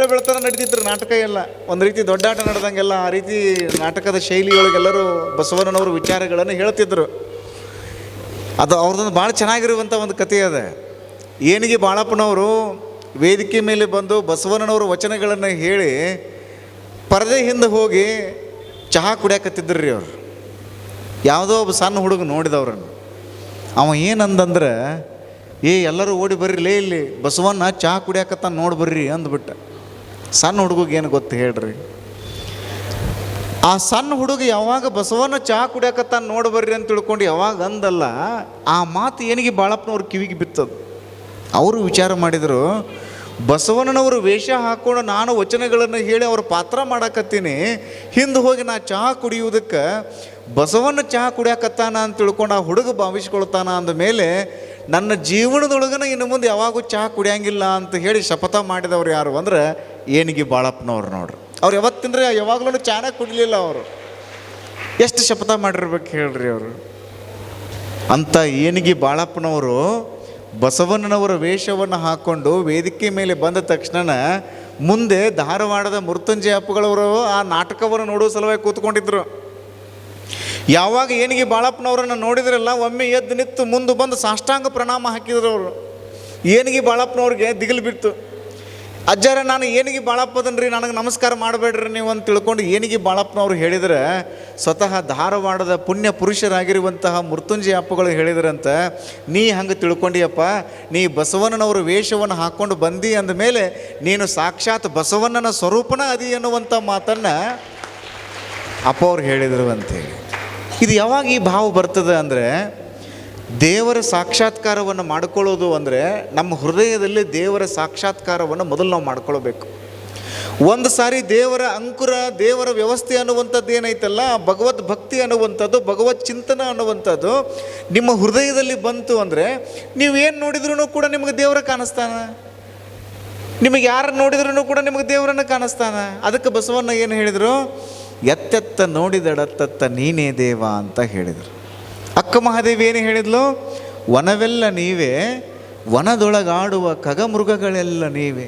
ಬೆಳ್ತಾರ ನಡೀತಿದ್ರು ನಾಟಕ ಎಲ್ಲ. ಒಂದು ರೀತಿ ದೊಡ್ಡಾಟ ನಡೆದಂಗೆಲ್ಲ ಆ ರೀತಿ ನಾಟಕದ ಶೈಲಿಯೊಳಗೆಲ್ಲರೂ ಬಸವಣ್ಣನವರು ವಿಚಾರಗಳನ್ನು ಹೇಳ್ತಿದ್ರು. ಅದು ಅವ್ರದ್ದೊಂದು ಭಾಳ ಚೆನ್ನಾಗಿರುವಂಥ ಒಂದು ಕಥೆ ಅದ. ಏನಿಗೆ ಬಾಳಪ್ಪನವರು ವೇದಿಕೆ ಮೇಲೆ ಬಂದು ಬಸವಣ್ಣನವರ ವಚನಗಳನ್ನು ಹೇಳಿ ಪರದೆ ಹಿಂದೆ ಹೋಗಿ ಚಹಾ ಕುಡಿಯಾಕತ್ತಿದ್ರು ರೀ ಅವರು. ಯಾವುದೋ ಒಬ್ಬ ಸಣ್ಣ ಹುಡುಗ ನೋಡಿದವ್ರನ್ನು. ಅವ ಏನಂದಂದ್ರೆ, ಏ ಎಲ್ಲರೂ ಓಡಿ ಬರ್ರಿ, ಲೇ ಇಲ್ಲಿ ಬಸವಣ್ಣ ಚಹಾ ಕುಡಿಯಾಕತ್ತ ನೋಡಿ ಬರ್ರಿ ಅಂದ್ಬಿಟ್ಟ. ಸಣ್ಣ ಏನು ಗೊತ್ತು ಹೇಳ್ರಿ? ಆ ಸಣ್ಣ ಹುಡುಗ ಯಾವಾಗ ಬಸವನ ಚಹಾ ಕುಡಿಯಕತ್ತಾನ ನೋಡಿ ಬರ್ರಿ ಅಂತ ತಿಳ್ಕೊಂಡು ಯಾವಾಗ ಅಂದಲ್ಲ, ಆ ಮಾತು ಏನಿಗೆ ಬಾಳಪ್ಪನವ್ರ ಕಿವಿಗೆ ಬಿತ್ತದು? ಅವರು ವಿಚಾರ ಮಾಡಿದರು, ಬಸವಣ್ಣನವರು ವೇಷ ಹಾಕೊಂಡು ನಾನು ವಚನಗಳನ್ನು ಹೇಳಿ ಅವ್ರ ಪಾತ್ರ ಮಾಡಾಕತ್ತೀನಿ, ಹಿಂದೆ ಹೋಗಿ ನಾ ಚಹಾ ಕುಡಿಯುವುದಕ್ಕೆ ಬಸವಣ್ಣ ಚಹಾ ಕುಡಿಯಾಕತ್ತಾನ ಅಂತ ತಿಳ್ಕೊಂಡು ಆ ಹುಡುಗ ಭಾವಿಸ್ಕೊಳ್ತಾನ ಅಂದ ಮೇಲೆ, ನನ್ನ ಜೀವನದೊಳಗನ ಇನ್ನು ಮುಂದೆ ಯಾವಾಗೂ ಚಹಾ ಕುಡಿಯಂಗಿಲ್ಲ ಅಂತ ಹೇಳಿ ಶಪಥ ಮಾಡಿದವರು ಯಾರು ಅಂದ್ರೆ ಏನಿಗೆ ಬಾಳಪ್ಪನವ್ರು ನೋಡ್ರಿ. ಅವ್ರು ಯಾವತ್ತಿಂದ್ರೆ ಯಾವಾಗಲೂ ಚಾನ ಕುಡಿಲಿಲ್ಲ ಅವರು. ಎಷ್ಟು ಶಪಥ ಮಾಡಿರ್ಬೇಕು ಹೇಳ್ರಿ ಅವರು. ಅಂತ ಏನಿಗೆ ಬಾಳಪ್ಪನವರು ಬಸವಣ್ಣನವರ ವೇಷವನ್ನು ಹಾಕ್ಕೊಂಡು ವೇದಿಕೆ ಮೇಲೆ ಬಂದ ತಕ್ಷಣ ಮುಂದೆ ಧಾರವಾಡದ ಮೃತ್ಯುಂಜಯ ಅಪ್ಪಗಳವರು ಆ ನಾಟಕವನ್ನು ನೋಡುವ ಸಲುವಾಗಿ ಕೂತ್ಕೊಂಡಿದ್ರು. ಯಾವಾಗ ಏನಿಗೆ ಬಾಳಪ್ಪನವರನ್ನು ನೋಡಿದ್ರಲ್ಲ ಒಮ್ಮೆ ಎದ್ದು ನಿಂತು ಮುಂದೆ ಬಂದು ಸಾಷ್ಟಾಂಗ ಪ್ರಣಾಮ ಹಾಕಿದ್ರು ಅವರು. ಏನಿಗೆ ಬಾಳಪ್ಪನವ್ರಿಗೆ ದಿಗಿಲು ಬಿತ್ತು ಅಜ್ಜಾರ, ನಾನು ಏನಿಗೆ ಬಾಳಪ್ಪದನ್ರಿ, ನನಗೆ ನಮಸ್ಕಾರ ಮಾಡಬೇಡ್ರಿ ನೀವು ಅಂತ ತಿಳ್ಕೊಂಡು ಏನಿಗೆ ಬಾಳಪ್ಪನವ್ರು ಹೇಳಿದರೆ, ಸ್ವತಃ ಧಾರವಾಡದ ಪುಣ್ಯ ಪುರುಷರಾಗಿರುವಂತಹ ಮೃತ್ಯುಂಜಯ ಅಪ್ಪಗಳು ಹೇಳಿದ್ರಂತ ನೀ ಹಂಗೆ ತಿಳ್ಕೊಂಡಿಯಪ್ಪ, ನೀ ಬಸವಣ್ಣನವರ ವೇಷವನ್ನು ಹಾಕ್ಕೊಂಡು ಬಂದಿ ಅಂದ ಮೇಲೆ ನೀನು ಸಾಕ್ಷಾತ್ ಬಸವಣ್ಣನ ಸ್ವರೂಪನ ಅದಿ ಅನ್ನುವಂಥ ಮಾತನ್ನು ಅಪ್ಪ ಅವ್ರು ಹೇಳಿದರು ಅಂತೇಳಿ ಇದು ಯಾವಾಗ ಈ ಭಾವ ಬರ್ತದೆ ಅಂದರೆ ದೇವರ ಸಾಕ್ಷಾತ್ಕಾರವನ್ನು ಮಾಡ್ಕೊಳ್ಳೋದು ಅಂದರೆ ನಮ್ಮ ಹೃದಯದಲ್ಲಿ ದೇವರ ಸಾಕ್ಷಾತ್ಕಾರವನ್ನು ಮೊದಲು ನಾವು ಮಾಡ್ಕೊಳ್ಬೇಕು. ಒಂದು ಸಾರಿ ದೇವರ ಅಂಕುರ, ದೇವರ ವ್ಯವಸ್ಥೆ ಅನ್ನುವಂಥದ್ದು ಏನೈತಲ್ಲ, ಭಗವದ್ ಭಕ್ತಿ ಅನ್ನುವಂಥದ್ದು ಭಗವತ್ ಚಿಂತನ ಅನ್ನುವಂಥದ್ದು ನಿಮ್ಮ ಹೃದಯದಲ್ಲಿ ಬಂತು ಅಂದರೆ ನೀವೇನು ನೋಡಿದ್ರೂ ಕೂಡ ನಿಮಗೆ ದೇವರ ಕಾಣಿಸ್ತಾನ? ನಿಮಗೆ ಯಾರು ನೋಡಿದ್ರೂ ಕೂಡ ನಿಮಗೆ ದೇವರನ್ನು ಕಾಣಿಸ್ತಾನ? ಅದಕ್ಕೆ ಬಸವಣ್ಣ ಏನು ಹೇಳಿದರು? ಎತ್ತೆತ್ತ ನೋಡಿದಡತ್ತತ್ತ ನೀನೇ ದೇವ ಅಂತ ಹೇಳಿದರು. ಅಕ್ಕ ಮಹಾದೇವಿ ಏನು ಹೇಳಿದ್ಲು? ವನವೆಲ್ಲ ನೀವೇ ವನದೊಳಗಾಡುವ ಕಗಮೃಗಗಳೆಲ್ಲ ನೀವೇ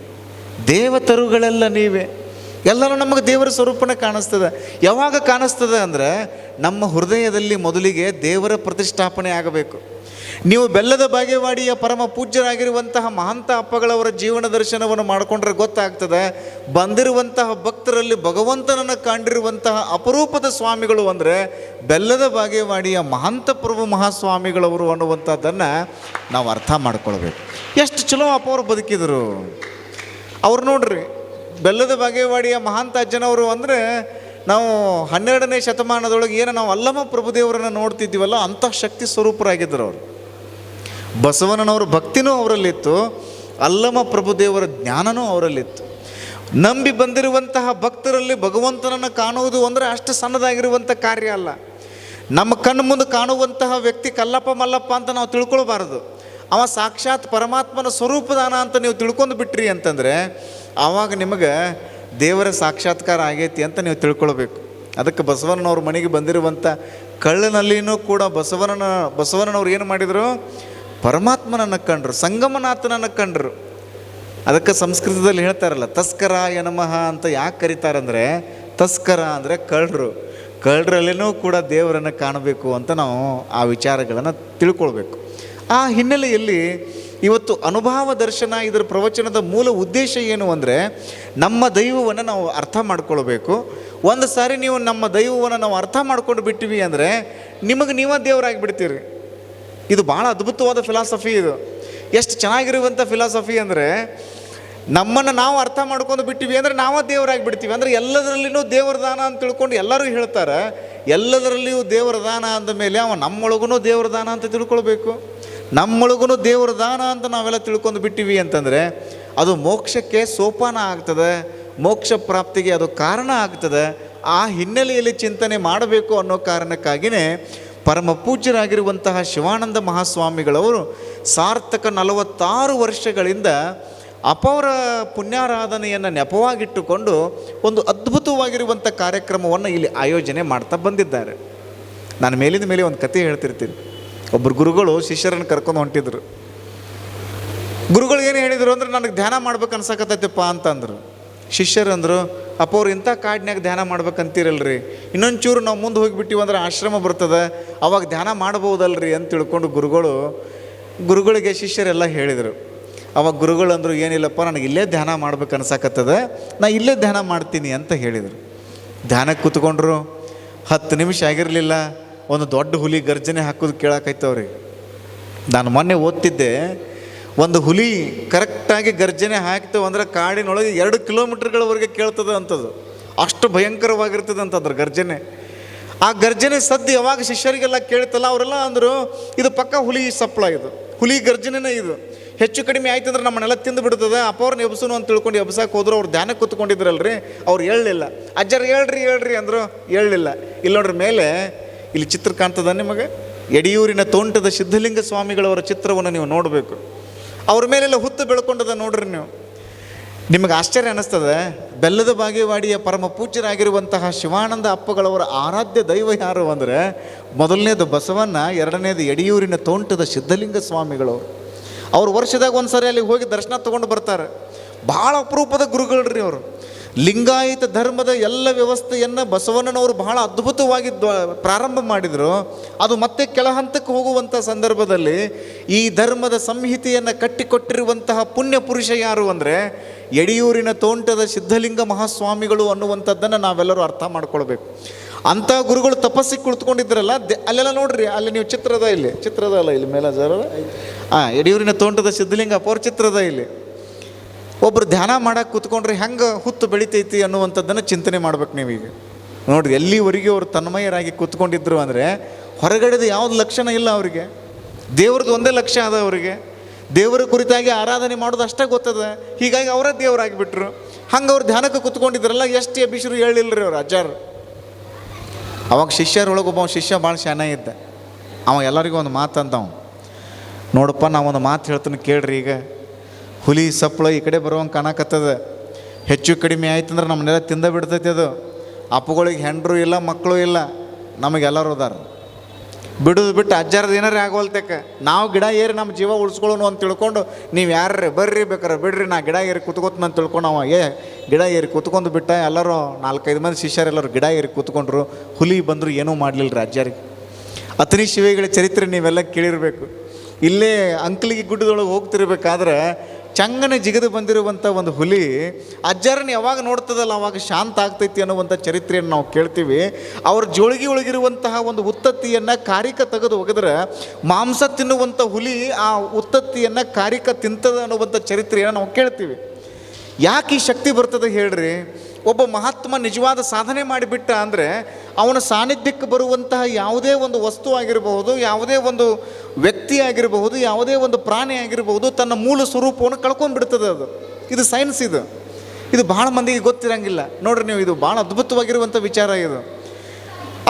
ದೇವತರುಗಳೆಲ್ಲ ನೀವೇ. ಎಲ್ಲರೂ ನಮಗೆ ದೇವರ ಸ್ವರೂಪನೇ ಕಾಣಿಸ್ತದೆ. ಯಾವಾಗ ಕಾಣಿಸ್ತದೆ ಅಂದರೆ ನಮ್ಮ ಹೃದಯದಲ್ಲಿ ಮೊದಲಿಗೆ ದೇವರ ಪ್ರತಿಷ್ಠಾಪನೆ ಆಗಬೇಕು. ನೀವು ಬೆಲ್ಲದ ಬಾಗೇವಾಡಿಯ ಪರಮ ಪೂಜ್ಯರಾಗಿರುವಂತಹ ಮಹಂತ ಅಪ್ಪಗಳವರ ಜೀವನ ದರ್ಶನವನ್ನು ಮಾಡಿಕೊಂಡ್ರೆ ಗೊತ್ತಾಗ್ತದೆ, ಬಂದಿರುವಂತಹ ಭಕ್ತರಲ್ಲಿ ಭಗವಂತನನ್ನು ಕಂಡಿರುವಂತಹ ಅಪರೂಪದ ಸ್ವಾಮಿಗಳು ಅಂದರೆ ಬೆಲ್ಲದ ಬಾಗೇವಾಡಿಯ ಮಹಂತ ಪ್ರಭು ಮಹಾಸ್ವಾಮಿಗಳವರು ಅನ್ನುವಂಥದ್ದನ್ನು ನಾವು ಅರ್ಥ ಮಾಡ್ಕೊಳ್ಬೇಕು. ಎಷ್ಟು ಚಲೋ ಅಪ್ಪವರು ಬದುಕಿದರು. ಅವ್ರು ನೋಡ್ರಿ ಬೆಲ್ಲದ ಬಗೆವಾಡಿಯ ಮಹಾಂತ ಅಜ್ಜನವರು ಅಂದರೆ ನಾವು ಹನ್ನೆರಡನೇ ಶತಮಾನದೊಳಗೆ ಏನು ನಾವು ಅಲ್ಲಮ ಪ್ರಭುದೇವರನ್ನು ನೋಡ್ತಿದ್ದೀವಲ್ಲ, ಅಂಥ ಶಕ್ತಿ ಸ್ವರೂಪರಾಗಿದ್ದರು ಅವರು. ಬಸವಣ್ಣನವ್ರ ಭಕ್ತಿನೂ ಅವರಲ್ಲಿತ್ತು ಅಲ್ಲಮ ಪ್ರಭುದೇವರ ಜ್ಞಾನನೂ ಅವರಲ್ಲಿತ್ತು. ನಂಬಿ ಬಂದಿರುವಂತಹ ಭಕ್ತರಲ್ಲಿ ಭಗವಂತನನ್ನು ಕಾಣುವುದು ಅಂದರೆ ಅಷ್ಟು ಸಣ್ಣದಾಗಿರುವಂಥ ಕಾರ್ಯ ಅಲ್ಲ. ನಮ್ಮ ಕಣ್ಣು ಮುಂದೆ ಕಾಣುವಂತಹ ವ್ಯಕ್ತಿ ಕಲ್ಲಪ್ಪ ಮಲ್ಲಪ್ಪ ಅಂತ ನಾವು ತಿಳ್ಕೊಳ್ಬಾರ್ದು. ಅವ ಸಾಕ್ಷಾತ್ ಪರಮಾತ್ಮನ ಸ್ವರೂಪದಾನ ಅಂತ ನೀವು ತಿಳ್ಕೊಂಡು ಬಿಟ್ರಿ ಅಂತಂದರೆ ಆವಾಗ ನಿಮಗೆ ದೇವರ ಸಾಕ್ಷಾತ್ಕಾರ ಆಗೈತಿ ಅಂತ ನೀವು ತಿಳ್ಕೊಳ್ಬೇಕು. ಅದಕ್ಕೆ ಬಸವಣ್ಣನವ್ರ ಮನೆಗೆ ಬಂದಿರುವಂಥ ಕಳ್ಳನಲ್ಲಿನೂ ಕೂಡ ಬಸವಣ್ಣನ, ಬಸವಣ್ಣನವ್ರು ಏನು ಮಾಡಿದರು? ಪರಮಾತ್ಮನನ್ನು ಕಂಡ್ರು, ಸಂಗಮನಾಥನನ್ನ ಕಂಡ್ರು. ಅದಕ್ಕೆ ಸಂಸ್ಕೃತದಲ್ಲಿ ಹೇಳ್ತಾರಲ್ಲ ತಸ್ಕರ ಯನಮಃ ಅಂತ ಯಾಕೆ ಕರೀತಾರಂದರೆ, ತಸ್ಕರ ಅಂದರೆ ಕಳ್ಳರು. ಕಳ್ಳರಲ್ಲಿನೂ ಕೂಡ ದೇವರನ್ನು ಕಾಣಬೇಕು ಅಂತ ನಾವು ಆ ವಿಚಾರಗಳನ್ನು ತಿಳ್ಕೊಳ್ಬೇಕು. ಆ ಹಿನ್ನೆಲೆಯಲ್ಲಿ ಇವತ್ತು ಅನುಭವ ದರ್ಶನ ಇದರ ಪ್ರವಚನದ ಮೂಲ ಉದ್ದೇಶ ಏನು ಅಂದರೆ ನಮ್ಮ ದೈವವನ್ನು ನಾವು ಅರ್ಥ ಮಾಡ್ಕೊಳ್ಬೇಕು. ಒಂದು ಸಾರಿ ನೀವು ನಮ್ಮ ದೈವವನ್ನು ನಾವು ಅರ್ಥ ಮಾಡ್ಕೊಂಡು ಬಿಟ್ಟಿವಿ ಅಂದರೆ ನಿಮಗೆ ನೀವೇ ದೇವರಾಗಿ ಬಿಡ್ತೀರಿ ಇದು ಭಾಳ ಅದ್ಭುತವಾದ ಫಿಲಾಸಫಿ ಇದು. ಎಷ್ಟು ಚೆನ್ನಾಗಿರುವಂಥ ಫಿಲಾಸಫಿ ಅಂದರೆ ನಮ್ಮನ್ನು ನಾವು ಅರ್ಥ ಮಾಡ್ಕೊಂಡು ಬಿಟ್ಟಿವಿ ಅಂದರೆ ನಾವೇ ದೇವರಾಗಿ ಬಿಡ್ತೀವಿ ಅಂದರೆ ಎಲ್ಲದರಲ್ಲಿನೂ ದೇವರ ದಾನ ಅಂತ ತಿಳ್ಕೊಂಡು ಎಲ್ಲರೂ ಹೇಳ್ತಾರೆ. ಎಲ್ಲದರಲ್ಲಿಯೂ ದೇವರ ದಾನ ಅಂದ ಮೇಲೆ ಅವ ನಮ್ಮೊಳಗೂ ದೇವರ ದಾನ ಅಂತ ತಿಳ್ಕೊಳ್ಬೇಕು. ನಮ್ಮೊಳಗೂ ದೇವರ ದಾನ ಅಂತ ನಾವೆಲ್ಲ ತಿಳ್ಕೊಂಡು ಬಿಟ್ಟಿವಿ ಅಂತಂದರೆ ಅದು ಮೋಕ್ಷಕ್ಕೆ ಸೋಪಾನ ಆಗ್ತದೆ, ಮೋಕ್ಷ ಪ್ರಾಪ್ತಿಗೆ ಅದು ಕಾರಣ ಆಗ್ತದೆ. ಆ ಹಿನ್ನೆಲೆಯಲ್ಲಿ ಚಿಂತನೆ ಮಾಡಬೇಕು ಅನ್ನೋ ಕಾರಣಕ್ಕಾಗಿಯೇ ಪರಮ ಪೂಜ್ಯರಾಗಿರುವಂತಹ ಶಿವಾನಂದ ಮಹಾಸ್ವಾಮಿಗಳವರು ಸಾರ್ಥಕ ನಲವತ್ತಾರು ವರ್ಷಗಳಿಂದ ಅಪವರ ಪುಣ್ಯಾರಾಧನೆಯನ್ನು ನೆಪವಾಗಿಟ್ಟುಕೊಂಡು ಒಂದು ಅದ್ಭುತವಾಗಿರುವಂಥ ಕಾರ್ಯಕ್ರಮವನ್ನು ಇಲ್ಲಿ ಆಯೋಜನೆ ಮಾಡ್ತಾ ಬಂದಿದ್ದಾರೆ. ನಾನು ಮೇಲಿಂದ ಮೇಲೆ ಒಂದು ಕತೆ ಹೇಳ್ತಿರ್ತೀನಿ. ಒಬ್ಬರು ಗುರುಗಳು ಶಿಷ್ಯರನ್ನು ಕರ್ಕೊಂಡು ಹೊಂಟಿದ್ರು. ಗುರುಗಳು ಏನು ಹೇಳಿದರು ಅಂದ್ರೆ, ನನಗೆ ಧ್ಯಾನ ಮಾಡ್ಬೇಕು ಅನ್ಸಕತ್ತೈತಪ್ಪ ಅಂತಂದರು. ಶಿಷ್ಯರು ಅಂದರು, ಅಪ್ಪ, ಅವ್ರು ಇಂಥ ಕಾಡಿನಾಗ ಧ್ಯಾನ ಮಾಡ್ಬೇಕಂತೀರಲ್ರಿ. ಇನ್ನೊಂದು ಚೂರು ನಾವು ಮುಂದೆ ಹೋಗಿಬಿಟ್ಟಿವಿ ಅಂದ್ರೆ ಆಶ್ರಮ ಬರ್ತದೆ. ಅವಾಗ ಧ್ಯಾನ ಮಾಡ್ಬೋದಲ್ರಿ ಅಂತ ತಿಳ್ಕೊಂಡು ಗುರುಗಳು, ಗುರುಗಳಿಗೆ ಶಿಷ್ಯರೆಲ್ಲ ಹೇಳಿದರು. ಅವಾಗ ಗುರುಗಳು ಅಂದರು, ಏನಿಲ್ಲಪ್ಪ, ನನಗೆ ಇಲ್ಲೇ ಧ್ಯಾನ ಮಾಡ್ಬೇಕು ಅನ್ಸಕತ್ತದ. ನಾ ಇಲ್ಲೇ ಧ್ಯಾನ ಮಾಡ್ತೀನಿ ಅಂತ ಹೇಳಿದರು. ಧ್ಯಾನಕ್ಕೆ ಕೂತ್ಕೊಂಡ್ರು. ಹತ್ತು ನಿಮಿಷ ಆಗಿರಲಿಲ್ಲ. ಒಂದು ದೊಡ್ಡ ಹುಲಿ ಗರ್ಜನೆ ಹಾಕೋದು ಕೇಳಾಕೈತವ್ರಿ. ನಾನು ಮೊನ್ನೆ ಓದ್ತಿದ್ದೆ, ಒಂದು ಹುಲಿ ಕರೆಕ್ಟಾಗಿ ಗರ್ಜನೆ ಹಾಕ್ತೇವೆ ಅಂದ್ರೆ ಕಾಡಿನೊಳಗೆ ಎರಡು ಕಿಲೋಮೀಟ್ರ್ಗಳವರೆಗೆ ಕೇಳ್ತದೆ ಅಂಥದ್ದು ಅಷ್ಟು ಭಯಂಕರವಾಗಿರ್ತದೆ ಅಂತಂದ್ರೆ ಗರ್ಜನೆ. ಆ ಗರ್ಜನೆ ಸದ್ದು ಯಾವಾಗ ಶಿಷ್ಯರಿಗೆಲ್ಲ ಕೇಳ್ತಲ್ಲ, ಅವರೆಲ್ಲ ಅಂದರು, ಇದು ಪಕ್ಕ ಹುಲಿ ಸಪ್ಪಳ ಇದು. ಹುಲಿ ಗರ್ಜನೆನೇ ಇದು. ಹೆಚ್ಚು ಕಡಿಮೆ ಆಯ್ತು ಅಂದ್ರೆ ನಮ್ಮನ್ನೆಲ್ಲ ತಿಂದು ಬಿಡ್ತದೆ, ಅಪ್ಪವ್ರನ್ನ ಎಬ್ಸೋನು ಅಂತ ತಿಳ್ಕೊಂಡು ಎಬ್ಸಕ್ಕೆ ಹೋದ್ರು, ಅವ್ರು ಧ್ಯಾನಕ್ಕೆ ಕೂತ್ಕೊಂಡಿದ್ರಲ್ರಿ, ಅವ್ರು ಹೇಳಲಿಲ್ಲ. ಅಜ್ಜರು ಹೇಳ್ರಿ ಹೇಳ್ರಿ ಅಂದರು, ಹೇಳಲಿಲ್ಲ. ಇಲ್ಲಿ ನೋಡ್ರಿ ಮೇಲೆ ಇಲ್ಲಿ ಚಿತ್ರ ಕಾಣ್ತದ ನಿಮಗೆ? ಯಡಿಯೂರಿನ ತೋಂಟದ ಸಿದ್ಧಲಿಂಗ ಸ್ವಾಮಿಗಳವರ ಚಿತ್ರವನ್ನು ನೀವು ನೋಡಬೇಕು. ಅವ್ರ ಮೇಲೆಲ್ಲ ಹುತ್ತು ಬೆಳ್ಕೊಂಡದ ನೋಡ್ರಿ ನೀವು. ನಿಮಗೆ ಆಶ್ಚರ್ಯ ಅನ್ನಿಸ್ತದೆ? ಬೆಲ್ಲದ ಬಾಗೇವಾಡಿಯ ಪರಮ ಪೂಜ್ಯರಾಗಿರುವಂತಹ ಶಿವಾನಂದ ಅಪ್ಪಗಳವರ ಆರಾಧ್ಯ ದೈವ ಯಾರು ಅಂದರೆ, ಮೊದಲನೇದು ಬಸವಣ್ಣ, ಎರಡನೇದು ಯಡಿಯೂರಿನ ತೋಂಟದ ಸಿದ್ಧಲಿಂಗ ಸ್ವಾಮಿಗಳವರು ಅವರು ವರ್ಷದಾಗ ಒಂದು ಸರಿ ಅಲ್ಲಿಗೆ ಹೋಗಿ ದರ್ಶನ ತೊಗೊಂಡು ಬರ್ತಾರೆ. ಭಾಳ ಅಪರೂಪದ ಗುರುಗಳ್ರಿ ಅವರು. ಲಿಂಗಾಯತ ಧರ್ಮದ ಎಲ್ಲ ವ್ಯವಸ್ಥೆಯನ್ನು ಬಸವಣ್ಣನವರು ಬಹಳ ಅದ್ಭುತವಾಗಿ ಪ್ರಾರಂಭ ಮಾಡಿದರು. ಅದು ಮತ್ತೆ ಕೆಳ ಹಂತಕ್ಕೆ ಹೋಗುವಂಥ ಸಂದರ್ಭದಲ್ಲಿ ಈ ಧರ್ಮದ ಸಂಹಿತೆಯನ್ನು ಕಟ್ಟಿಕೊಟ್ಟಿರುವಂತಹ ಪುಣ್ಯ ಪುರುಷ ಯಾರು ಅಂದರೆ ಯಡಿಯೂರಿನ ತೋಂಟದ ಸಿದ್ಧಲಿಂಗ ಮಹಾಸ್ವಾಮಿಗಳು ಅನ್ನುವಂಥದ್ದನ್ನು ನಾವೆಲ್ಲರೂ ಅರ್ಥ ಮಾಡ್ಕೊಳ್ಬೇಕು. ಅಂಥ ಗುರುಗಳು ತಪಸ್ಸಿಗೆ ಕುಳಿತುಕೊಂಡಿದ್ರಲ್ಲ ಅಲ್ಲೆಲ್ಲ ನೋಡ್ರಿ, ಅಲ್ಲಿ ನೀವು ಚಿತ್ರದ ಇಲ್ಲಿ, ಚಿತ್ರದ ಅಲ್ಲ ಇಲ್ಲಿ ಮೇಲೆ ಜರ ಹಾಂ ಯಡಿಯೂರಿನ ತೋಂಟದ ಸಿದ್ಧಲಿಂಗ ಪೌರ್ ಚಿತ್ರದ ಇಲ್ಲಿ. ಒಬ್ರು ಧ್ಯಾನ ಮಾಡಕ್ಕೆ ಕೂತ್ಕೊಂಡ್ರೆ ಹೆಂಗೆ ಹುತ್ತು ಬೆಳಿತೈತಿ ಅನ್ನುವಂಥದ್ದನ್ನು ಚಿಂತನೆ ಮಾಡ್ಬೇಕು ನೀವೀಗ. ನೋಡಿರಿ, ಎಲ್ಲಿವರೆಗೆ ಅವರು ತನ್ಮಯರಾಗಿ ಕೂತ್ಕೊಂಡಿದ್ರು ಅಂದರೆ ಹೊರಗಡೆದು ಯಾವುದು ಲಕ್ಷಣ ಇಲ್ಲ ಅವರಿಗೆ. ದೇವ್ರದ್ದು ಒಂದೇ ಲಕ್ಷ್ಯ ಅದ ಅವರಿಗೆ. ದೇವರ ಕುರಿತಾಗಿ ಆರಾಧನೆ ಮಾಡೋದು ಅಷ್ಟೇ ಗೊತ್ತದ. ಹೀಗಾಗಿ ಅವರೇ ದೇವರಾಗಿಬಿಟ್ರು. ಹಂಗೆ ಅವ್ರು ಧ್ಯಾನಕ್ಕೆ ಕೂತ್ಕೊಂಡಿದ್ರಲ್ಲ, ಎಷ್ಟು ಎಬ್ಬಿಸ್ರು ಹೇಳಿಲ್ರಿ ಅವ್ರು ಅಜ್ಜಾರು. ಅವಾಗ ಶಿಷ್ಯರೊಳಗೆ ಒಬ್ಬ ಶಿಷ್ಯ ಭಾಳ ಶಾನ ಇದ್ದ. ಅವ ಎಲ್ಲರಿಗೂ ಒಂದು ಮಾತು ಅಂದವ ನೋಡಪ್ಪ ನಾ ಒಂದು ಮಾತು ಹೇಳ್ತೀನಿ ಕೇಳ್ರಿ ಈಗ. ಹುಲಿ ಸಪ್ಪಳ ಈ ಕಡೆ ಬರುವಂಗೆ ಕಾಣಕತ್ತದ. ಹೆಚ್ಚು ಕಡಿಮೆ ಆಯ್ತು ಅಂದ್ರೆ ನಮ್ಮನ್ನೆಲ್ಲ ತಿಂದ ಬಿಡ್ತೈತಿ ಅದು. ಅಪ್ಪುಗಳಿಗೆ ಹೆಂಡ್ರು ಇಲ್ಲ, ಮಕ್ಕಳು ಇಲ್ಲ ನಮಗೆಲ್ಲರೂ ಅದಾರ. ಬಿಡೋದು ಬಿಟ್ಟು ಅಜ್ಜಾರದ ಏನಾರೇ ಆಗೋಲ್ತಕ್ಕ ನಾವು ಗಿಡ ಏರಿ ನಮ್ಮ ಜೀವ ಉಳಿಸ್ಕೊಳ್ಳೋನು ಅಂತ ತಿಳ್ಕೊಂಡು ನೀವು ಯಾರ್ರಿ, ಬರ್ರಿ ಬೇಕಾರೆ ಬಿಡ್ರಿ, ನಾ ಗಿಡ ಏರಿ ಕೂತ್ಕೊತ ಅಂತ ತಿಳ್ಕೊಂಡು ಅವ, ಏ, ಗಿಡ ಏರಿ ಕೂತ್ಕೊಂಡು ಬಿಟ್ಟ, ಎಲ್ಲರೂ ನಾಲ್ಕೈದು ಮಂದಿ ಶಿಷ್ಯರೆಲ್ಲರೂ ಗಿಡ ಏರಿ ಕೂತ್ಕೊಂಡ್ರು, ಹುಲಿ ಬಂದರು ಏನೂ ಮಾಡಲಿಲ್ಲ ಅಜ್ಜಾರಿಗೆ. ಅತನಿ ಶಿವೆಗಳ ಚರಿತ್ರೆ ನೀವೆಲ್ಲ ಕೇಳಿರಬೇಕು. ಇಲ್ಲೇ ಅಂಕಲಿಗೆ ಗುಡ್ಡದೊಳಗೆ ಹೋಗ್ತಿರ್ಬೇಕಾದ್ರೆ ಚಂಗನೆ ಜಿಗಿದು ಬಂದಿರುವಂಥ ಒಂದು ಹುಲಿ ಅಜ್ಜರನ್ನು ಯಾವಾಗ ನೋಡ್ತದಲ್ಲ, ಅವಾಗ ಶಾಂತ ಆಗ್ತೈತಿ ಅನ್ನುವಂಥ ಚರಿತ್ರೆಯನ್ನು ನಾವು ಕೇಳ್ತೀವಿ. ಅವ್ರ ಜೋಳಿಗೆ ಒಳಗಿರುವಂತಹ ಒಂದು ಉತ್ತತ್ತಿಯನ್ನು ಕಾರಿಕ ತೆಗೆದು ಒಗೆದ್ರೆ ಮಾಂಸ ತಿನ್ನುವಂಥ ಹುಲಿ ಆ ಉತ್ತತ್ತಿಯನ್ನು ಕಾರಿಕ ತಿಂತದ ಅನ್ನುವಂಥ ಚರಿತ್ರೆಯನ್ನು ನಾವು ಕೇಳ್ತೀವಿ. ಯಾಕೆ ಈ ಶಕ್ತಿ ಬರ್ತದೆ ಹೇಳ್ರಿ? ಒಬ್ಬ ಮಹಾತ್ಮ ನಿಜವಾದ ಸಾಧನೆ ಮಾಡಿಬಿಟ್ಟ ಅಂದರೆ ಅವನ ಸಾನ್ನಿಧ್ಯಕ್ಕೆ ಬರುವಂತಹ ಯಾವುದೇ ಒಂದು ವಸ್ತು ಆಗಿರಬಹುದು, ಯಾವುದೇ ಒಂದು ವ್ಯಕ್ತಿ ಆಗಿರಬಹುದು, ಯಾವುದೇ ಒಂದು ಪ್ರಾಣಿ ಆಗಿರಬಹುದು, ತನ್ನ ಮೂಲ ಸ್ವರೂಪವನ್ನು ಕಳ್ಕೊಂಡ್ಬಿಡ್ತದೆ ಅದು. ಇದು ಸೈನ್ಸ್ ಇದು. ಇದು ಭಾಳ ಮಂದಿಗೆ ಗೊತ್ತಿರಂಗಿಲ್ಲ. ನೋಡ್ರಿ ನೀವು, ಇದು ಭಾಳ ಅದ್ಭುತವಾಗಿರುವಂಥ ವಿಚಾರ ಇದು.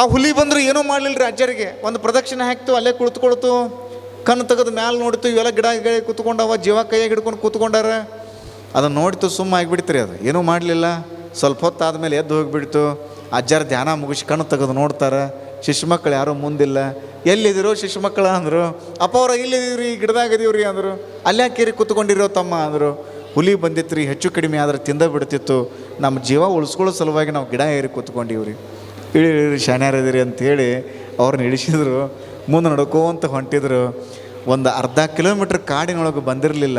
ಆ ಹುಲಿ ಬಂದರೂ ಏನೂ ಮಾಡಲಿಲ್ಲ ರೀ ಅಜ್ಜರಿಗೆ. ಒಂದು ಪ್ರದಕ್ಷಿಣೆ ಹಾಕ್ತು, ಅಲ್ಲೇ ಕುಳಿತುಕೊಳ್ತು. ಕಣ್ಣು ತೆಗೆದು ಮ್ಯಾಲೆ ನೋಡ್ತು, ಇವೆಲ್ಲ ಗಿಡ ಗಿಡ ಕೂತ್ಕೊಂಡವ, ಜೀವ ಕೈಯಾಗಿ ಹಿಡ್ಕೊಂಡು ಕೂತ್ಕೊಂಡಾರ. ಅದನ್ನು ನೋಡ್ತು ಸುಮ್ಮ ಆಗಿಬಿಡ್ತೀರಿ ಅದು. ಏನೂ ಮಾಡಲಿಲ್ಲ. ಸ್ವಲ್ಪ ಹೊತ್ತು ಆದಮೇಲೆ ಎದ್ದು ಹೋಗಿಬಿಡ್ತು. ಅಜ್ಜರ ಧ್ಯಾನ ಮುಗಿಸಿ ಕಣ್ಣು ತೆಗೆದು ನೋಡ್ತಾರೆ. ಶಿಶು ಮಕ್ಕಳು ಯಾರೂ ಮುಂದಿಲ್ಲ. ಎಲ್ಲಿದ್ದೀರೋ ಶಿಶು ಮಕ್ಕಳ ಅಂದರು. ಅಪ್ಪ ಅವ್ರ ಇಲ್ಲಿದ್ದೀವ್ರಿ ಗಿಡದಾಗ ಇದೀವ್ರಿ ಅಂದರು. ಅಲ್ಯಾಕೇರಿ ಕೂತ್ಕೊಂಡಿರೋ ತಮ್ಮ ಅಂದರು. ಹುಲಿ ಬಂದಿತ್ತು ಹೆಚ್ಚು ಕಡಿಮೆ ಆದರೆ ತಿಂದ ಬಿಡ್ತಿತ್ತು. ನಮ್ಮ ಜೀವ ಉಳಿಸ್ಕೊಳ್ಳೋ ಸಲುವಾಗಿ ನಾವು ಗಿಡ ಏರಿ ಕೂತ್ಕೊಂಡಿವ್ರಿ. ಇಳಿ ಇಳಿ ಶಾನ್ಯಾರದಿರಿ ಅಂತೇಳಿ ಅವ್ರನ್ನ ಇಳಿಸಿದ್ರು. ಮುಂದೆ ನಡ್ಕೋಂತ ಹೊಂಟಿದ್ರು. ಒಂದು ಅರ್ಧ ಕಿಲೋಮೀಟ್ರ್ ಕಾಡಿನೊಳಗೆ ಬಂದಿರಲಿಲ್ಲ.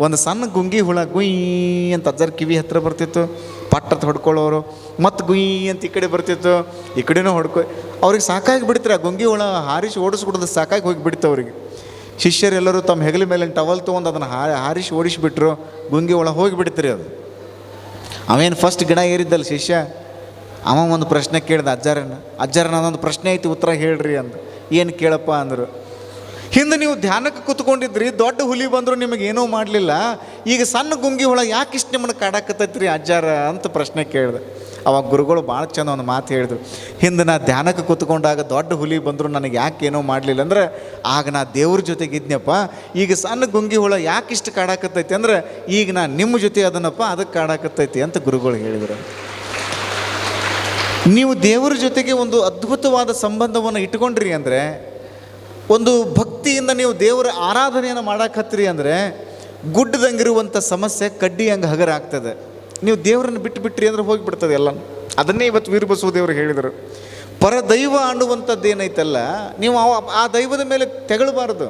ಒಂದು ಸಣ್ಣ ಗುಂಗಿ ಹುಳ ಗುಯ್ ಅಂತ ಅಜ್ಜರ ಕಿವಿ ಹತ್ತಿರ ಬರ್ತಿತ್ತು. ಪಟ್ಟತ್ ಹೊಡ್ಕೊಳ್ಳೋರು, ಮತ್ತು ಗುಯಿ ಅಂತ ಈ ಕಡೆ ಬರ್ತಿತ್ತು, ಈ ಕಡೆನೂ ಹೊಡ್ಕೊ, ಅವ್ರಿಗೆ ಸಾಕಾಗಿ ಬಿಡ್ತಾರೆ ಆ ಗುಂಗಿ ಹುಳ ಹಾರಿಸಿ ಓಡಿಸ್ಬಿಡೋದು ಸಾಕಾಗಿ ಹೋಗಿ ಬಿಡ್ತು ಅವ್ರಿಗೆ. ಶಿಷ್ಯರೆಲ್ಲರೂ ತಮ್ಮ ಹೆಗಲ ಮೇಲೆ ಟವಲ್ ತೊಗೊಂಡು ಅದನ್ನು ಹಾರಿಸಿ ಓಡಿಸಿಬಿಟ್ರು, ಗುಂಗಿ ಒಳ ಹೋಗಿಬಿಡ್ತೀರಿ ಅದು. ಅವೇನು ಫಸ್ಟ್ ಗಿಡ ಏರಿದ್ದಲ್ಲ ಶಿಷ್ಯ? ಅವ ಒಂದು ಪ್ರಶ್ನೆ ಕೇಳ್ದ, ಅಜ್ಜಾರನ್ನ ಅಜ್ಜಾರನ ಅದೊಂದು ಪ್ರಶ್ನೆ ಐತಿ, ಉತ್ತರ ಹೇಳ್ರಿ ಅಂತ ಏನು ಕೇಳಪ್ಪ? ಅಂದರು. ಹಿಂದೆ ನೀವು ಧ್ಯಾನಕ್ಕೆ ಕೂತ್ಕೊಂಡಿದ್ರಿ, ದೊಡ್ಡ ಹುಲಿ ಬಂದರೂ ನಿಮಗೆ ಏನೂ ಮಾಡಲಿಲ್ಲ. ಈಗ ಸಣ್ಣ ಗುಂಗಿ ಹುಳ ಯಾಕೆ ಇಷ್ಟು ನಿಮ್ಮನ್ನು ಕಾಡಾಕತ್ತೈತ್ರಿ ಅಜ್ಜಾರ ಅಂತ ಪ್ರಶ್ನೆ ಕೇಳಿದೆ. ಅವಾಗ ಗುರುಗಳು ಭಾಳ ಚಂದ ಒಂದು ಮಾತು ಹೇಳಿದ್ರು. ಹಿಂದೆ ನಾ ಧ್ಯಾನಕ್ಕೆ ಕೂತ್ಕೊಂಡಾಗ ದೊಡ್ಡ ಹುಲಿ ಬಂದರೂ ನನಗೆ ಯಾಕೆ ಏನೂ ಮಾಡಲಿಲ್ಲ ಅಂದ್ರೆ, ಆಗ ನಾ ದೇವ್ರ ಜೊತೆಗೆ ಇದ್ನಪ್ಪ ಈಗ ಸಣ್ಣ ಗುಂಗಿ ಹುಳ ಯಾಕೆ ಇಷ್ಟು ಕಾಡಾಕತ್ತೈತಿ ಅಂದ್ರೆ, ಈಗ ನಾ ನಿಮ್ಮ ಜೊತೆ ಅದನ್ನಪ್ಪ ಅದಕ್ಕೆ ಕಾಡಾಕತ್ತೈತಿ ಅಂತ ಗುರುಗಳು ಹೇಳಿದರು. ನೀವು ದೇವರ ಜೊತೆಗೆ ಒಂದು ಅದ್ಭುತವಾದ ಸಂಬಂಧವನ್ನು ಇಟ್ಕೊಂಡ್ರಿ ಅಂದರೆ ಒಂದು ಭಕ್ತಿಯಿಂದ ನೀವು ದೇವರ ಆರಾಧನೆಯನ್ನು ಮಾಡಾಕತ್ತೀರಿ ಅಂದರೆ ಗುಡ್ಡದಂಗಿರುವಂಥ ಸಮಸ್ಯೆ ಕಡ್ಡಿ ಹಂಗೆ ಹಗರ ಆಗ್ತದೆ. ನೀವು ದೇವರನ್ನು ಬಿಟ್ಟು ಬಿಟ್ರಿ ಅಂದರೆ ಹೋಗಿಬಿಡ್ತದೆ ಎಲ್ಲ ಅದನ್ನೇ ಇವತ್ತು ವೀರಬಸವ ದೇವರು ಹೇಳಿದರು. ಪರದೈವ ಅನ್ನುವಂಥದ್ದು ಏನೈತಲ್ಲ ನೀವು ಆ ದೈವದ ಮೇಲೆ ತೆಗಳಬಾರ್ದು,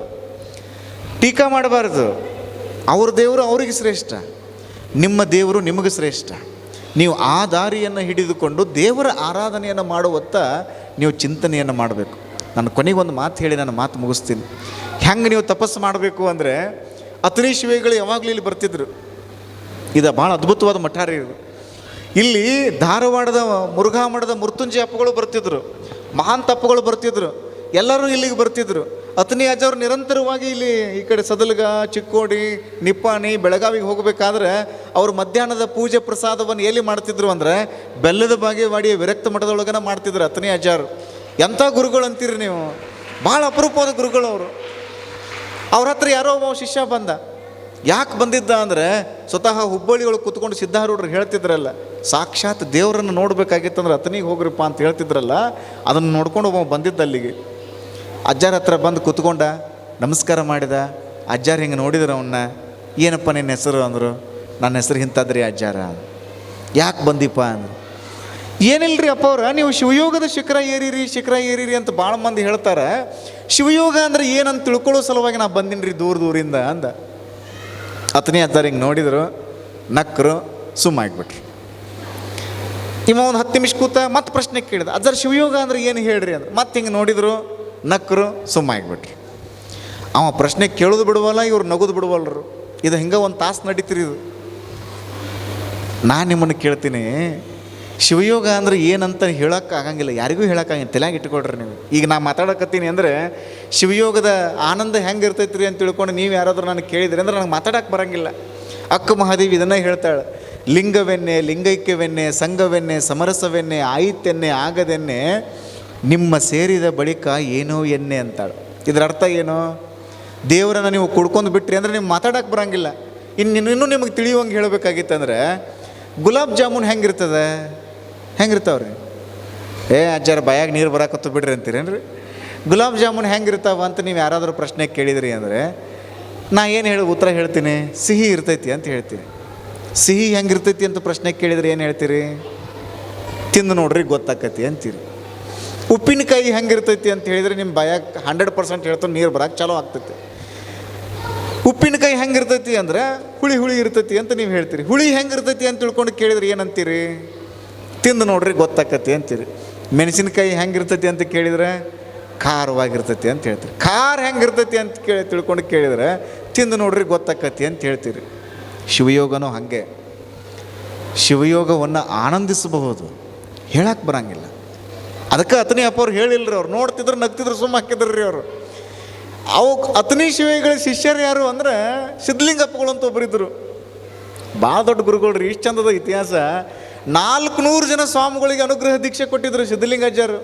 ಟೀಕಾ ಮಾಡಬಾರ್ದು. ಅವ್ರ ದೇವರು ಅವರಿಗೆ ಶ್ರೇಷ್ಠ, ನಿಮ್ಮ ದೇವರು ನಿಮಗೆ ಶ್ರೇಷ್ಠ. ನೀವು ಆ ದಾರಿಯನ್ನು ಹಿಡಿದುಕೊಂಡು ದೇವರ ಆರಾಧನೆಯನ್ನು ಮಾಡುವತ್ತ ನೀವು ಚಿಂತನೆಯನ್ನು ಮಾಡಬೇಕು. ನಾನು ಕೊನೆಗೆ ಒಂದು ಮಾತು ಹೇಳಿ ನಾನು ಮಾತು ಮುಗಿಸ್ತೀನಿ. ಹೆಂಗೆ ನೀವು ತಪಸ್ಸು ಮಾಡಬೇಕು ಅಂದರೆ ಅತನಿ ಶಿವೆಗಳು ಯಾವಾಗಲೂ ಇಲ್ಲಿ ಬರ್ತಿದ್ರು. ಇದು ಭಾಳ ಅದ್ಭುತವಾದ ಮಠ ರೀ ಇದು ಇಲ್ಲಿ ಧಾರವಾಡದ ಮುರುಘಾ ಮಠದ ಮೃತ್ಯುಂಜಯ ಅಪ್ಪಗಳು ಬರ್ತಿದ್ರು. ಮಹಾನ್ ತಪ್ಪುಗಳು ಬರ್ತಿದ್ರು. ಎಲ್ಲರೂ ಇಲ್ಲಿಗೆ ಬರ್ತಿದ್ರು. ಅತ್ನಿ ಅಜ್ಜವ್ರು ನಿರಂತರವಾಗಿ ಇಲ್ಲಿ ಈ ಕಡೆ ಸದಲ್ಗ, ಚಿಕ್ಕೋಡಿ, ನಿಪ್ಪಾಣಿ, ಬೆಳಗಾವಿಗೆ ಹೋಗಬೇಕಾದ್ರೆ ಅವರು ಮಧ್ಯಾಹ್ನದ ಪೂಜೆ ಪ್ರಸಾದವನ್ನು ಎಲ್ಲಿ ಮಾಡ್ತಿದ್ರು ಅಂದರೆ ಬೆಲ್ಲದ ಬಾಗೇವಾಡಿಯ ವಿರಕ್ತ ಮಠದೊಳಗನ ಮಾಡ್ತಿದ್ರು ಅತನಿ ಅಜ್ಜಾರು. ಎಂಥ ಗುರುಗಳು ಅಂತೀರಿ ನೀವು? ಭಾಳ ಅಪರೂಪವಾದ ಗುರುಗಳು ಅವರು. ಅವ್ರ ಹತ್ರ ಯಾರೋ ಒಬ್ಬ ಶಿಷ್ಯ ಬಂದ. ಯಾಕೆ ಬಂದಿದ್ದ ಅಂದರೆ ಸ್ವತಃ ಹುಬ್ಬಳ್ಳಿಯೊಳಗೆ ಕುತ್ಕೊಂಡು ಸಿದ್ಧಾರೂಢರು ಹೇಳ್ತಿದ್ರಲ್ಲ, ಸಾಕ್ಷಾತ್ ದೇವರನ್ನು ನೋಡಬೇಕಾಗಿತ್ತಂದ್ರೆ ಅತನಿಗೆ ಹೋಗ್ರಿಪ್ಪ ಅಂತ ಹೇಳ್ತಿದ್ರಲ್ಲ, ಅದನ್ನು ನೋಡ್ಕೊಂಡು ಒಬ್ಬ ಬಂದಿದ್ದ ಅಲ್ಲಿಗೆ. ಅಜ್ಜಾರ ಹತ್ರ ಬಂದು ಕುತ್ಕೊಂಡ, ನಮಸ್ಕಾರ ಮಾಡಿದ, ಅಜ್ಜಾರು ಹಿಂಗೆ ನೋಡಿದ್ರು ಅವನ್ನ ಏನಪ್ಪ ನಿನ್ನ ಹೆಸರು ಅಂದರು. ನನ್ನ ಹೆಸರು ಇಂಥದ್ರಿ ಅಜ್ಜಾರ. ಯಾಕೆ ಬಂದಿಪ್ಪ ಅಂದ್ರು. ಏನಿಲ್ರಿ ಅಪ್ಪ ಅವ್ರ? ನೀವು ಶಿವಯೋಗದ ಶಿಖರ ಏರಿರಿ ಶಿಖರ ಏರಿರಿ ಅಂತ ಭಾಳ ಮಂದಿ ಹೇಳ್ತಾರೆ. ಶಿವಯೋಗ ಅಂದ್ರೆ ಏನಂತ ತಿಳ್ಕೊಳ್ಳೋ ಸಲುವಾಗಿ ನಾ ಬಂದಿನ್ರಿ ದೂರ ದೂರಿಂದ ಅಂದ. ಅತನೇ ಅತ್ತಾರ ಹಿಂಗೆ ನೋಡಿದ್ರು ನಕ್ಕರು ಸುಮ್ಮಾಗ್ಬಿಟ್ರು ಇವ ಒಂದು ಹತ್ತು ನಿಮಿಷ ಕೂತ ಮತ್ತೆ ಪ್ರಶ್ನೆ ಕೇಳಿದ. ಅದರ ಶಿವಯೋಗ ಅಂದ್ರೆ ಏನು ಹೇಳ್ರಿ ಅಂತ ಮತ್ತೆ ಹಿಂಗೆ ನೋಡಿದ್ರು ನಕ್ಕರು ಸುಮ್ಮಾಗ್ಬಿಟ್ರು ಅವ ಪ್ರಶ್ನೆ ಕೇಳೋದು ಬಿಡುವಲ್ಲ, ಇವ್ರು ನಗೋದು ಬಿಡುವಲ್ರು. ಇದು ಹಿಂಗೆ ಒಂದು ತಾಸು ನಡೀತಿರಿ ಇದು. ನಾನು ನಿಮ್ಮನ್ನು ಕೇಳ್ತೀನಿ ಶಿವಯೋಗ ಅಂದ್ರೆ ಏನಂತ ಹೇಳೋಕ್ಕಾಗಂಗಿಲ್ಲ ಯಾರಿಗೂ ಹೇಳೋಕ್ಕಾಗಿಲ್ಲ ತಲೆಯಾಗ ಇಟ್ಕೊಳ್ರಿ ನೀವು. ಈಗ ನಾ ಮಾತಾಡಕತ್ತೀನಿ ಅಂದರೆ ಶಿವಯೋಗದ ಆನಂದ ಹೆಂಗೆ ಇರ್ತೈತ್ರಿ ಅಂತ ತಿಳ್ಕೊಂಡು ನೀವು ಯಾರಾದರೂ ನನಗೆ ಕೇಳಿದ್ರಿ ಅಂದ್ರೆ ನನಗೆ ಮಾತಾಡಕ್ಕೆ ಬರಂಗಿಲ್ಲ. ಅಕ್ಕ ಮಹಾದೇವಿ ಇದನ್ನೇ ಹೇಳ್ತಾಳೆ. ಲಿಂಗವೆನ್ನೆ, ಲಿಂಗೈಕ್ಯವೆನ್ನೆ, ಸಂಘವೆನ್ನೆ, ಸಮರಸವೆನ್ನೆ ಆಯಿತೆನ್ನೆ ಆಗದೆನ್ನೆ, ನಿಮ್ಮ ಸೇರಿದ ಬಳಿಕ ಏನೋ ಎನ್ನೆ ಅಂತಾಳೆ. ಇದರ ಅರ್ಥ ಏನು? ದೇವರನ್ನು ನೀವು ಕುಡ್ಕೊಂಡು ಬಿಟ್ರಿ ಅಂದರೆ ನೀವು ಮಾತಾಡಕ್ಕೆ ಬರಂಗಿಲ್ಲ. ಇನ್ನು ಇನ್ನೂ ನಿಮಗೆ ತಿಳಿಯುವಂಗೆ ಹೇಳಬೇಕಾಗಿತ್ತಂದ್ರೆ ಗುಲಾಬ್ ಜಾಮೂನ್ ಹೆಂಗಿರ್ತದೆ ಹೆಂಗಿರ್ತಾವ್ರಿ? ಏ ಅಜ್ಜಾರ, ಬಾಯಾಗ ನೀರು ಬರಾಕತ್ತು ಬಿಡ್ರಿ ಅಂತೀರೇನ್ರಿ? ಗುಲಾಬ್ ಜಾಮೂನ್ ಹೆಂಗಿರ್ತಾವ ಅಂತ ನೀವು ಯಾರಾದರೂ ಪ್ರಶ್ನೆ ಕೇಳಿದ್ರಿ ಅಂದರೆ, ನಾ ಏನು ಹೇಳಿ ಉತ್ತರ ಹೇಳ್ತೀನಿ? ಸಿಹಿ ಇರ್ತೈತಿ ಅಂತ ಹೇಳ್ತೀನಿ. ಸಿಹಿ ಹೆಂಗಿರ್ತೈತಿ ಅಂತ ಪ್ರಶ್ನೆ ಕೇಳಿದ್ರೆ ಏನು ಹೇಳ್ತೀರಿ? ತಿಂದು ನೋಡ್ರಿ, ಗೊತ್ತಾಕತಿ ಅಂತೀರಿ. ಉಪ್ಪಿನಕಾಯಿ ಹೆಂಗಿರ್ತೈತಿ ಅಂತ ಹೇಳಿದ್ರೆ ನಿಮ್ಮ ಬಾಯಾಗ ಹಂಡ್ರೆಡ್ ಪರ್ಸೆಂಟ್ ಹೇಳ್ತಾನೆ ನೀರು ಬರಕ್ಕೆ ಚಲೋ ಆಗ್ತೈತಿ. ಉಪ್ಪಿನಕಾಯಿ ಹೆಂಗಿರ್ತೈತಿ ಅಂದ್ರೆ ಹುಳಿ ಹುಳಿ ಇರ್ತೈತಿ ಅಂತ ನೀವು ಹೇಳ್ತೀರಿ. ಹುಳಿ ಹೆಂಗಿರ್ತೈತಿ ಅಂತ ತಿಳ್ಕೊಂಡು ಕೇಳಿದ್ರೆ ಏನಂತೀರಿ ತಿಂದು ನೋಡ್ರಿ ಗೊತ್ತಾಕತಿ ಅಂತೀರಿ. ಮೆಣಸಿನಕಾಯಿ ಹೆಂಗಿರ್ತೈತಿ ಅಂತ ಕೇಳಿದ್ರೆ, ಖಾರವಾಗಿರ್ತೈತಿ ಅಂತ ಹೇಳ್ತೀರಿ. ಖಾರ ಹೆಂಗಿರ್ತೈತಿ ಅಂತ ಕೇಳಿ ತಿಳ್ಕೊಂಡು ಕೇಳಿದ್ರೆ, ತಿಂದು ನೋಡ್ರಿ ಗೊತ್ತಾಕತಿ ಅಂತ ಹೇಳ್ತೀರಿ. ಶಿವಯೋಗನೂ ಹಾಗೆ. ಶಿವಯೋಗವನ್ನು ಆನಂದಿಸಬಹುದು. ಹೇಳಕ್ಕೆ ಬರಂಗಿಲ್ಲ. ಅದಕ್ಕೆ ಅತನಿ ಅಪ್ಪ ಅವ್ರು ಹೇಳಿಲ್ಲರಿ ಅವ್ರು. ನೋಡ್ತಿದ್ರು ನಗ್ತಿದ್ರು ಸುಮ್ಮ ಹಾಕಿದ್ರು ರೀ ಅವರು. ಅವು ಅತನಿ ಶಿವಗಳ ಶಿಷ್ಯರು ಯಾರು ಅಂದ್ರೆ ಸಿದ್ಧಲಿಂಗಪ್ಪಗಳು ಅಂತ ಒಬ್ಬರಿದ್ದರು ಭಾಳ ದೊಡ್ಡ ಗುರುಗಳು ರೀ ಇಷ್ಟು ಚಂದದ ಇತಿಹಾಸ. ನಾಲ್ಕು ನೂರು ಜನ ಸ್ವಾಮಿಗಳಿಗೆ ಅನುಗ್ರಹ ದೀಕ್ಷೆ ಕೊಟ್ಟಿದ್ರು ಸಿದ್ಧಲಿಂಗಾಚಾರ್ಯರು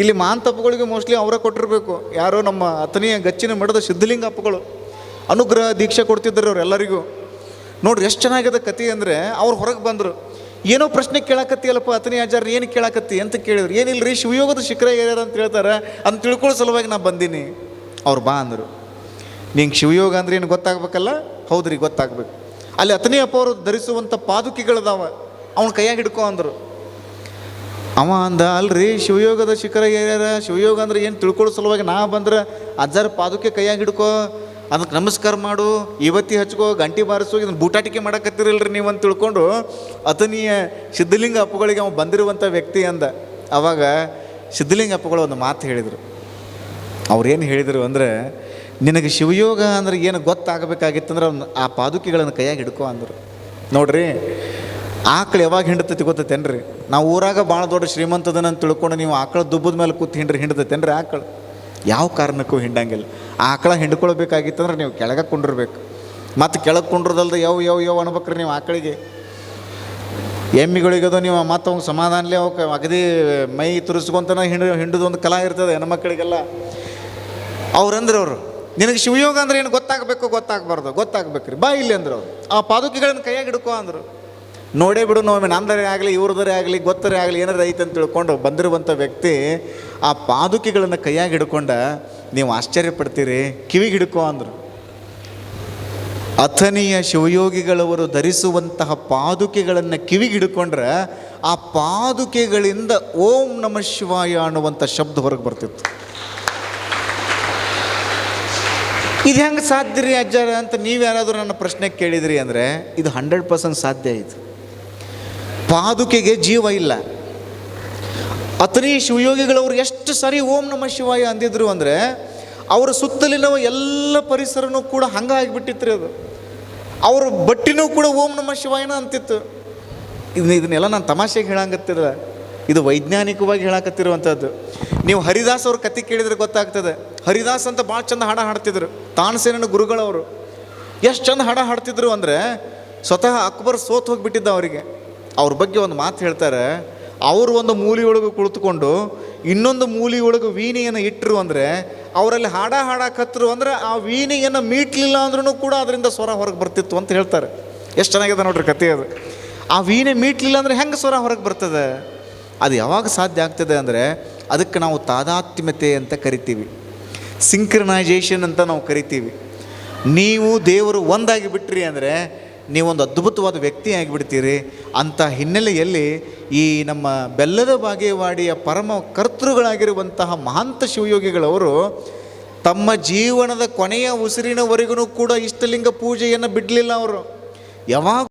ಇಲ್ಲಿ ಮಾಂತಪ್ಪಗಳಿಗೆ ಮೋಸ್ಟ್ಲಿ ಅವರೇ ಕೊಟ್ಟಿರಬೇಕು. ಯಾರೋ ನಮ್ಮ ಅತನಿಯ ಗಚ್ಚಿನ ಮಠದ ಸಿದ್ಧಲಿಂಗಪ್ಪಗಳು. ಅನುಗ್ರಹ ದೀಕ್ಷೆ ಕೊಡ್ತಿದ್ದರು ಅವರೆಲ್ಲರಿಗೂ. ನೋಡ್ರಿ ಎಷ್ಟು ಚೆನ್ನಾಗಿದೆ ಕತೆ ಅಂದರೆ ಅವ್ರು ಹೊರಗೆ ಬಂದರು. ಏನೋ ಪ್ರಶ್ನೆ ಕೇಳಾಕತ್ತಿಯಲ್ಲಪ್ಪ ಅತನಿ ಆಚಾರ್ಯ, ಏನು ಕೇಳಾಕತ್ತಿ ಅಂತ ಕೇಳಿದ್ರು. ಏನಿಲ್ಲ ರೀ ಶಿವಯೋಗದ ಶಿಖರ ಏರ್ಯಾರ ಅಂತ ಹೇಳ್ತಾರೆ, ಅಂತ ತಿಳ್ಕೊಳ್ಳೋ ಸಲುವಾಗಿ ನಾನು ಬಂದೀನಿ. ಅವ್ರು ಬಾ ಅಂದರು. ನಿಂಗೆ ಶಿವಯೋಗ ಅಂದ್ರೆ ಏನು ಹೌದು ಹೌದ್ರಿ, ಗೊತ್ತಾಗ್ಬೇಕು. ಅಲ್ಲಿ ಅತನಿ ಅಪ್ಪ ಅವರು ಧರಿಸುವಂಥ ಪಾದುಕೆಗಳದಾವ. ಅವನ ಕೈಯಾಗ ಹಿಡ್ಕೊ ಅಂದರು. ಅವ ಅಂದ, ಅಲ್ರಿ, ಶಿವಯೋಗದ ಶಿಖರ ಏರ್ಯಾರ ಶಿವಯೋಗ ಅಂದ್ರೆ ಏನು ತಿಳ್ಕೊಳ್ಳೋ ಸಲುವಾಗಿ ನಾ ಬಂದ್ರೆ ಅಜ್ಜರ ಪಾದುಕೆ ಕೈಯಾಗ ಹಿಡ್ಕೊ ಅದಕ್ಕೆ ನಮಸ್ಕಾರ ಮಾಡು ಇವತ್ತಿ ಹಚ್ಕೋ, ಗಂಟಿ ಬಾರಿಸು ಇದನ್ನು ಬೂಟಾಟಿಕೆ ಮಾಡಕತ್ತಿರಲ್ರಿ ನೀವು ಅಂತ ತಿಳ್ಕೊಂಡು ಅತನಿಯ ಸಿದ್ಧಲಿಂಗ ಅಪ್ಪುಗಳಿಗೆ ಅವ ಬಂದಿರುವಂಥ ವ್ಯಕ್ತಿ ಅಂದ. ಅವಾಗ ಸಿದ್ಧಲಿಂಗ ಅಪ್ಪುಗಳು ಒಂದು ಮಾತು ಹೇಳಿದರು. ಅವ್ರೇನು ಹೇಳಿದರು ಅಂದರೆ, ನಿನಗೆ ಶಿವಯೋಗ ಅಂದರೆ ಏನು ಗೊತ್ತಾಗಬೇಕಾಗಿತ್ತಂದ್ರೆ ಅವ್ನ ಆ ಪಾದುಕೆಗಳನ್ನು ಕೈಯಾಗಿ ಹಿಡ್ಕೊ ಅಂದರು. ನೋಡ್ರಿ ಆಕಳು ಯಾವಾಗ ಹಿಂಡತೈತಿ ಗೊತ್ತೈತೇನ್ರಿ? ನಾವು ಊರಾಗ ಭಾಳ ದೊಡ್ಡ ಶ್ರೀಮಂತದನ ಅಂತ ತಿಳ್ಕೊಂಡು ನೀವು ಆಕಳ ದುಬ್ಬದ ಮೇಲೆ ಕೂತು ಹಿಂಡ್ರಿ ಹಿಂಡತೈತೇನ್ರಿ ಆಕಳು? ಯಾವ ಕಾರಣಕ್ಕೂ ಹಿಂಡಂಗಿಲ್ಲ. ಆಕಳ ಹಿಂಡ್ಕೊಳ್ಬೇಕಾಗಿತ್ತಂದ್ರೆ ನೀವು ಕೆಳಗೆ ಕುಂಡಿರ್ಬೇಕು. ಮತ್ತು ಕೆಳಗೆ ಕುಂಡ್ರದಲ್ದ ಯಾವ ಯಾವ ಯಾವ ಅನ್ಬೇಕ್ರಿ ನೀವು ಆಕಳಿಗೆ. ಎಮ್ಮಿಗಳಿಗದು ನೀವು ಮತ್ತು ಅವ್ಗೆ ಸಮಾಧಾನಲೇ ಅವಕ್ಕೆ ಅಗದಿ ಮೈ ತುರಿಸ್ಕೊಂತನ ಹಿಂಡು, ಹಿಂಡದು ಒಂದು ಕಲಾ ಇರ್ತದೆ ಹೆಣ್ಮಕ್ಳಿಗೆಲ್ಲ. ಅವ್ರಂದ್ರೆ ಅವರು, ನಿನಗೆ ಶಿವಯೋಗ ಅಂದ್ರೆ ಏನು ಗೊತ್ತಾಗಬೇಕು, ಗೊತ್ತಾಗಬಾರ್ದು, ಗೊತ್ತಾಗ್ಬೇಕ್ರಿ. ಬಾ ಇಲ್ಲಿ ಅಂದ್ರು ಅವ್ರು. ಆ ಪಾದುಕೆಗಳನ್ನು ಕೈಯಾಗಿ ಹಿಡ್ಕೊ ಅಂದರು. ನೋಡೇ ಬಿಡು ನೋವು ನಂದರೇ ಆಗಲಿ ಇವ್ರದರೆ ಆಗಲಿ, ಗೊತ್ತರೇ ಆಗಲಿ ಏನಾರು ಐತೆ ಅಂತ ತಿಳ್ಕೊಂಡು ಬಂದಿರುವಂಥ ವ್ಯಕ್ತಿ ಆ ಪಾದುಕೆಗಳನ್ನು ಕೈಯಾಗಿ ಹಿಡ್ಕೊಂಡ, ನೀವು ಆಶ್ಚರ್ಯ ಪಡ್ತೀರಿ ಕಿವಿಗೆ ಹಿಡ್ಕೊ ಅಂದರು. ಅಥನಿಯ ಶಿವಯೋಗಿಗಳವರು ಧರಿಸುವಂತಹ ಪಾದುಕೆಗಳನ್ನು ಕಿವಿಗೆ ಹಿಡ್ಕೊಂಡ್ರೆ ಆ ಪಾದುಕೆಗಳಿಂದ ಓಂ ನಮ ಶಿವಾಯ ಅನ್ನುವಂಥ ಶಬ್ದ ಹೊರಗೆ ಬರ್ತಿತ್ತು. ಇದು ಹೆಂಗೆ ಸಾಧ್ಯ ರೀ ಅಜ್ಜಾರ ಅಂತ ನೀವು ಯಾರಾದರೂ ನನ್ನ ಪ್ರಶ್ನೆ ಕೇಳಿದ್ರಿ ಅಂದರೆ, ಇದು ಹಂಡ್ರೆಡ್ ಪರ್ಸೆಂಟ್ ಸಾಧ್ಯ ಇದು. ಪಾದುಕೆಗೆ ಜೀವ ಇಲ್ಲ. ಅತನಿ ಶಿವಯೋಗಿಗಳವರು ಎಷ್ಟು ಸರಿ ಓಂ ನಮ ಶಿವಾಯ ಅಂದಿದ್ರು ಅಂದರೆ ಅವರ ಸುತ್ತಲಿನ ಎಲ್ಲ ಪರಿಸರನೂ ಕೂಡ ಹಂಗೆ ಆಗಿಬಿಟ್ಟಿತ್ತು ಅದು. ಅವ್ರ ಬಟ್ಟಿನೂ ಕೂಡ ಓಂ ನಮ ಶಿವಾಯನ ಅಂತಿತ್ತು. ಇದನ್ನ ಇದನ್ನೆಲ್ಲ ನಾನು ತಮಾಷೆಗೆ ಹೇಳಂಗತ್ತಿರಲ್ಲ ಇದು ವೈಜ್ಞಾನಿಕವಾಗಿ ಹೇಳಕತ್ತಿರುವಂಥದ್ದು ನೀವು ಹರಿದಾಸ್ ಅವ್ರ ಕತೆ ಕೇಳಿದ್ರೆ ಗೊತ್ತಾಗ್ತದೆ. ಹರಿದಾಸ್ ಅಂತ ಭಾಳ ಚಂದ ಹಾಡ ಹಾಡ್ತಿದ್ರು. ತಾನಸೇನ ಗುರುಗಳವರು. ಎಷ್ಟು ಚಂದ ಹಾಡ ಹಾಡ್ತಿದ್ರು ಅಂದರೆ ಸ್ವತಃ ಅಕ್ಬರ್ ಸೋತ್ ಹೋಗಿಬಿಟ್ಟಿದ್ದ ಅವರಿಗೆ. ಅವ್ರ ಬಗ್ಗೆ ಒಂದು ಮಾತು ಹೇಳ್ತಾರೆ, ಅವರು ಒಂದು ಮೂಲಿಯೊಳಗೆ ಕುಳಿತುಕೊಂಡು ಇನ್ನೊಂದು ಮೂಲಿಯೊಳಗೆ ವೀಣೆಯನ್ನು ಇಟ್ಟರು ಅಂದರೆ, ಅವರಲ್ಲಿ ಹಾಡ ಹಾಡಕತ್ತರು ಅಂದರೆ ಆ ವೀಣೆಯನ್ನು ಮೀಟ್ಲಿಲ್ಲ ಅಂದ್ರೂ ಕೂಡ ಅದರಿಂದ ಸ್ವರ ಹೊರಗೆ ಬರ್ತಿತ್ತು ಅಂತ ಹೇಳ್ತಾರೆ. ಎಷ್ಟು ಚೆನ್ನಾಗಿದೆ ನೋಡ್ರಿ ಕತೆ ಅದು. ಆ ವೀಣೆ ಮೀಟ್ಲಿಲ್ಲ ಅಂದರೆ ಹೆಂಗೆ ಸ್ವರ ಹೊರಗೆ ಬರ್ತದೆ? ಅದು ಯಾವಾಗ ಸಾಧ್ಯ ಆಗ್ತದೆ ಅಂದರೆ, ಅದಕ್ಕೆ ನಾವು ತಾದಾತ್ಮ್ಯತೆ ಅಂತ ಕರಿತೀವಿ. ಸಿಂಕ್ರನೈಜೇಷನ್ ಅಂತ ನಾವು ಕರಿತೀವಿ. ನೀವು ದೇವರು ಒಂದಾಗಿ ಬಿಟ್ರಿ ಅಂದರೆ ನೀವೊಂದು ಅದ್ಭುತವಾದ ವ್ಯಕ್ತಿ ಆಗಿಬಿಡ್ತೀರಿ ಅಂಥ ಹಿನ್ನೆಲೆಯಲ್ಲಿ ಈ ನಮ್ಮ ಬೆಲ್ಲದ ಬಾಗೇವಾಡಿಯ ಪರಮ ಕರ್ತೃಗಳಾಗಿರುವಂತಹ ಮಹಾಂತ ಶಿವಯೋಗಿಗಳವರು ತಮ್ಮ ಜೀವನದ ಕೊನೆಯ ಉಸಿರಿನವರೆಗೂ ಕೂಡ ಇಷ್ಟಲಿಂಗ ಪೂಜೆಯನ್ನು ಬಿಡಲಿಲ್ಲ ಅವರು. ಯಾವಾಗ